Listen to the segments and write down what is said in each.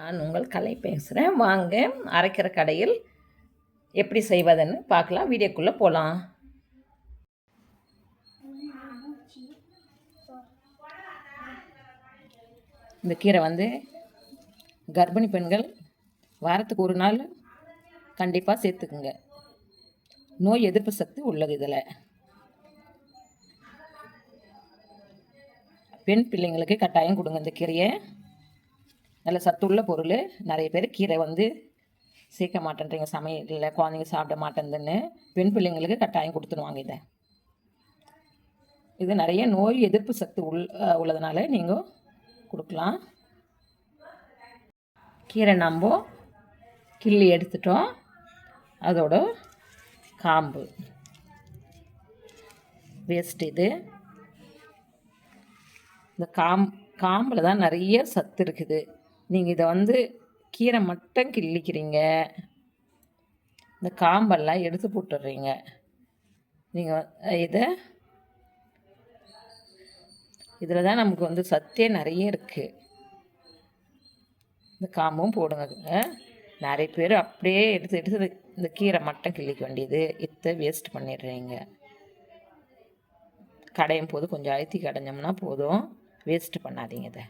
நான் உங்கள் கலை பேசுகிறேன் வாங்க அரைக்கிற கடையில் எப்படி செய்வதுன்னு பார்க்கலாம். வீடியோக்குள்ளே போகலாம் இந்த கீரை வந்து கர்ப்பிணி பெண்கள் வாரத்துக்கு ஒரு நாள் கண்டிப்பாக சேர்த்துக்குங்க. நோய் எதிர்ப்பு சக்தி உள்ளது இதில். பெண் பிள்ளைங்களுக்கு கட்டாயம் கொடுங்க இந்த கீரையை. நல்ல சத்துள்ள பொருள். நிறைய பேர் கீரை வந்து சேர்க்க மாட்டேன்றீங்க சமையலில் குழந்தைங்க சாப்பிட மாட்டேங்குதுன்னு பெண் பிள்ளைங்களுக்கு கட்டாயம் கொடுத்துருவாங்க இதை. இது நிறைய நோய் எதிர்ப்பு சக்தி உள் உள்ளதுனால நீங்கள் கொடுக்கலாம். கீரை நம்ப கிள்ளி எடுத்துட்டோம். அதோட காம்பு. வேஸ்ட் இது. இந்த காம் காம்பில் தான் நிறைய சத்து இருக்குது. நீங்கள் இதை வந்து கீரை மட்டும் கிள்ளிக்கிறீங்க. இந்த காம்பெல்லாம் எடுத்து போட்டுடுறீங்க. நீங்கள் இதை இதில் தான் நமக்கு வந்து சத்தே நிறைய இருக்குது இந்த காம்பும் போடுங்க. நிறைய பேர் அப்படியே எடுத்து எடுத்து இந்த கீரை மட்டும் கிள்ளிக்க வேண்டியது. இத்தை வேஸ்ட் பண்ணிடுறீங்க. கடையும் போது கொஞ்சம் அழுத்தி கடைஞ்சோம்னா போதும். வேஸ்ட்டு பண்ணாதீங்க இதை.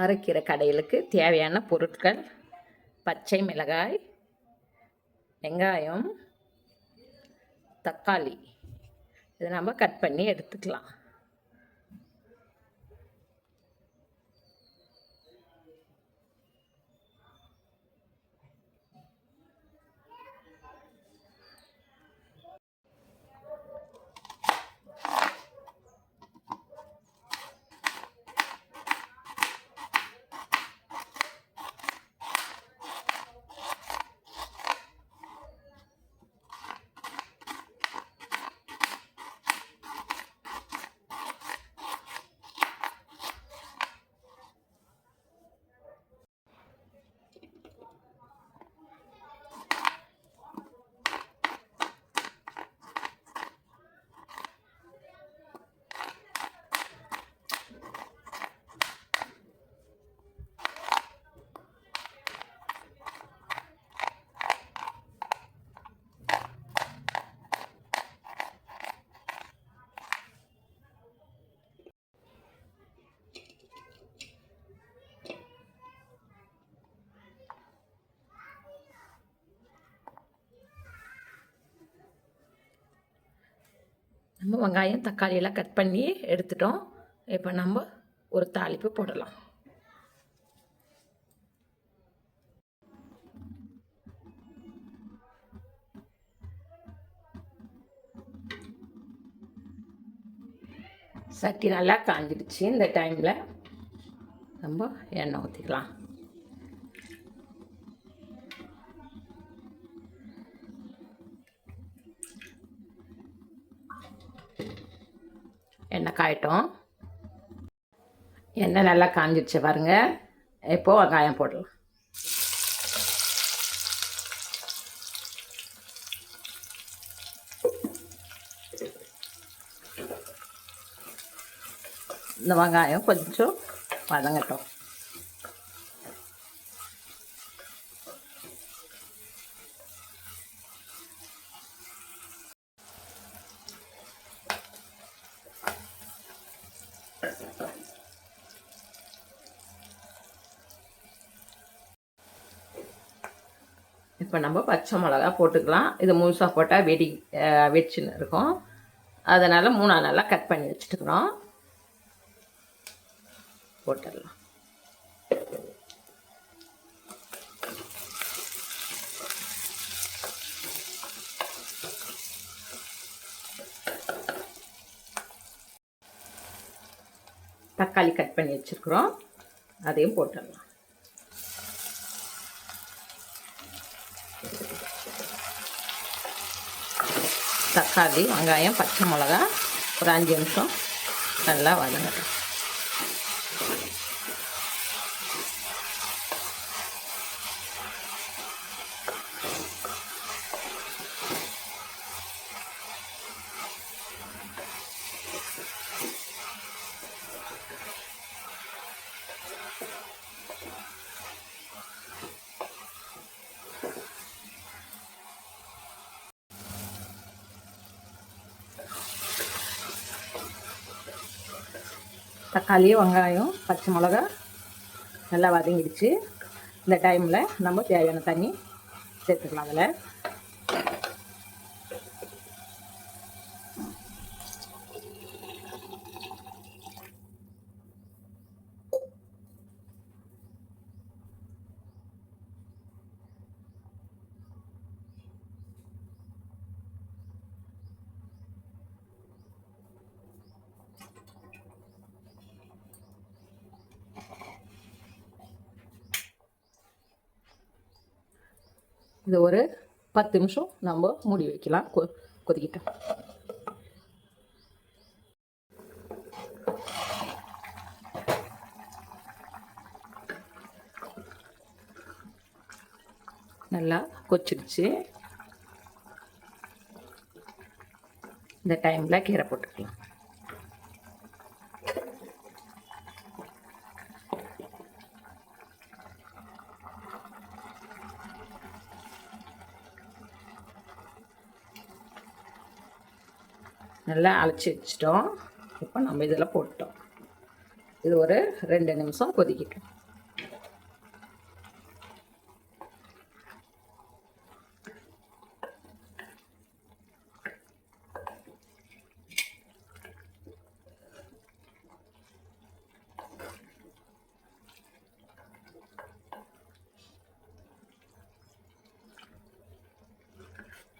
அரைக்கிற கடையிலுக்கு தேவையான பொருட்கள் பச்சை மிளகாய் வெங்காயம் தக்காளி. இதை நம்ம கட் பண்ணி எடுத்துக்கலாம். நம்ம வெங்காயம் தக்காளி எல்லாம் கட் பண்ணி எடுத்துட்டோம். இப்போ நம்ம ஒரு தாளிப்பு போடலாம். சட்டி நல்லா காஞ்சிடுச்சு. இந்த டைமில் நம்ம எண்ணெய் ஊற்றிக்கலாம் எண்ணெய் காயட்டும். எண்ணெய் நல்லா காஞ்சிடுச்சு பாருங்கள் இப்போது வெங்காயம் போடலாம். இந்த வெங்காயம் கொஞ்சம் வதங்கட்டும். இப்போ நம்ம பச்சை மிளகா போட்டுக்கலாம். இது முழுசாக போட்டால் வெடி வெடிச்சுன்னு இருக்கும். அதனால் மூணா நல்லா கட் பண்ணி வச்சுட்டுக்கிறோம். போட்டுடலாம். தக்காளி கட் பண்ணி வச்சுருக்குறோம். அதையும் போட்டுடலாம். தக்காளி வெங்காயம் பச்சை மிளகா ஒரு அஞ்சு நிமிஷம் நல்லா வதங்கட்டும். தக்காளி வெங்காயம் பச்சை மிளகா நல்லா வதங்கிடுச்சு. இந்த டைமில் நம்ம தேவையான தண்ணி சேர்த்துக்கலாம் அதில். இது ஒரு பத்து நிமிஷம் நம்ம மூடி வைக்கலாம். கொ கொதிக்கிட்டோம் நல்லா கொச்சிடுச்சு. இந்த டைமில் கீரை போட்டுக்கலாம். நல்லா அழைச்சி வச்சிட்டோம். இப்போ நம்ம இதில் போட்டோம். இது ஒரு ரெண்டு நிமிஷம் கொதிக்கட்டும்.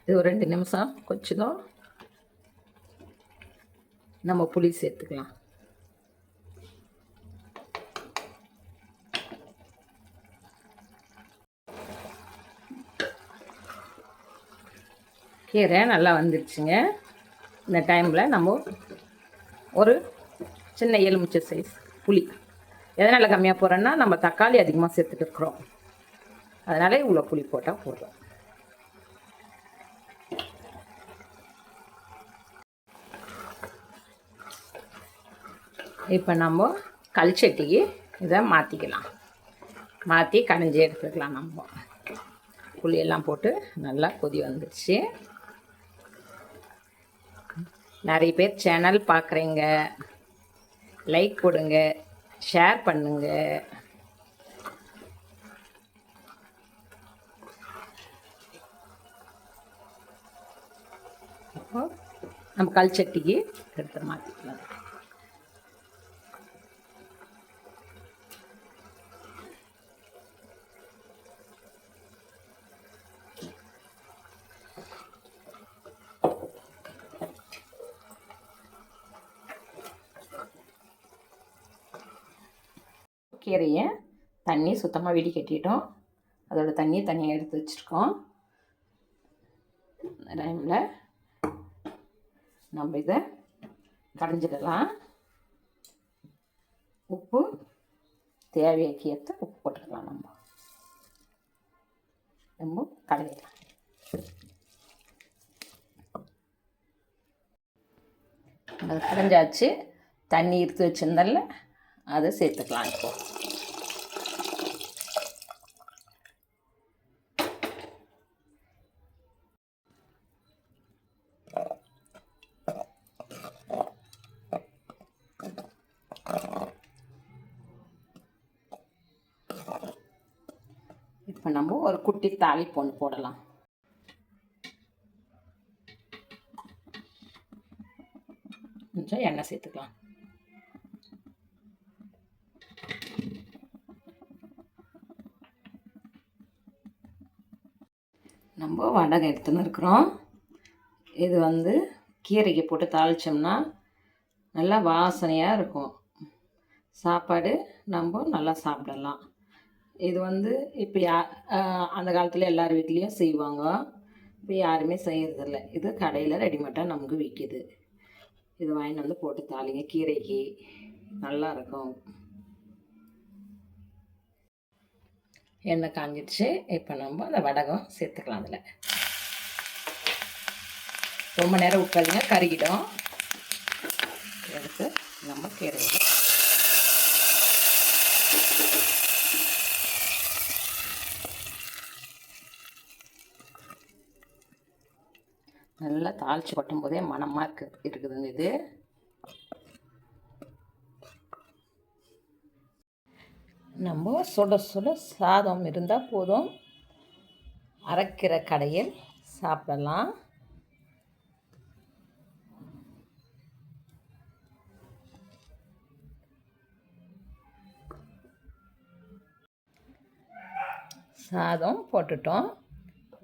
இது ஒரு ரெண்டு நிமிஷம் கொஞ்சம் நம்ம புளி சேர்த்துக்கலாம். கீரை நல்லா வந்துருச்சுங்க. இந்த டைமில் நம்ம ஒரு சின்ன எலுமிச்சை சைஸ் புளி. எதனால் கம்மியாக போகிறோன்னா நம்ம தக்காளி அதிகமாக சேர்த்துட்டு இருக்கிறோம். அதனால் இவ்வளோ புளி போட்டால் போடுறோம் இப்போ நம்ம கல்ச்சட்டிக்கு இதை மாற்றிக்கலாம் மாற்றி கடைஞ்சி எடுத்துக்கலாம் நம்ம. புளியெல்லாம் போட்டு நல்லா கொதி வந்துடுச்சு நிறைய பேர் சேனல் பார்க்குறீங்க. லைக் கொடுங்க. ஷேர் பண்ணுங்க. நம்ம கல்ச்சட்டிக்கு எடுத்து மாற்றிக்கலாம் கீரையை தண்ணி சுத்தமாக வெடி கட்டிட்டோம். அதோட தண்ணியை தனியாக எடுத்து வச்சுருக்கோம். டைமில் நம்ம இதை கடைஞ்சிடலாம். உப்பு தேவையாக்கி ஏற்ற உப்பு போட்டுக்கலாம் நம்ம. நம்ம கடையிடலாம் அது கடைஞ்சாச்சு. தண்ணி எடுத்து வச்சுருந்தல அதை சேர்த்துக்கலாம் இப்போ. இப்போ நம்ம ஒரு குட்டி தாளிப்பு ஒன்று போடலாம். கொஞ்சம் எண்ணெய் சேர்த்துக்கலாம். நம்ம வடகம் எடுத்துன்னு இருக்கிறோம். இது வந்து கீரைக்கு போட்டு தாளித்தோம்னா நல்லா வாசனையாக இருக்கும். சாப்பாடு நம்ம நல்லா சாப்பிடலாம். இது வந்து இப்போ யா அந்த காலத்தில் எல்லார் வீட்லேயும் செய்வாங்க. இப்போ யாருமே செய்கிறதில்ல இது கடையில் ரெடிமேடாக நமக்கு விற்கிது இது வாங்கிட்டு வந்து போட்டு தாளிங்க. கீரைக்கு நல்லா இருக்கும். எண்ணெய் காஞ்சிடுச்சு இப்போ நம்ம அந்த வடகம் சேர்த்துக்கலாம் அதில். ரொம்ப நேரம் விட்டாதீங்க கருகிடும் எடுத்து நம்ம கீரையில் நல்லா தாளித்து கொட்டும் போதே மணமாக இருக்கு இருக்குதுங்க இது. நம்ம சுட சுட சாதம் இருந்தால் போதும். அரைக்கிற கடையில் சாப்பிடலாம். சாதம் போட்டுட்டோம்.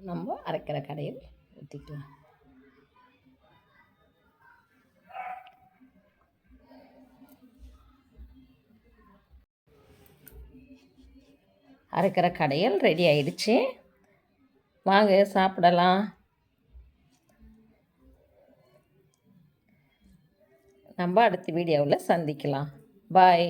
நம்ம அரைக்கிற கடையில் ஊற்றிக்கலாம் அரைக்கிற கடையல் ரெடி ஆயிடுச்சு. வாங்க சாப்பிடலாம். நம்ம அடுத்த வீடியோவில் சந்திக்கலாம். பாய்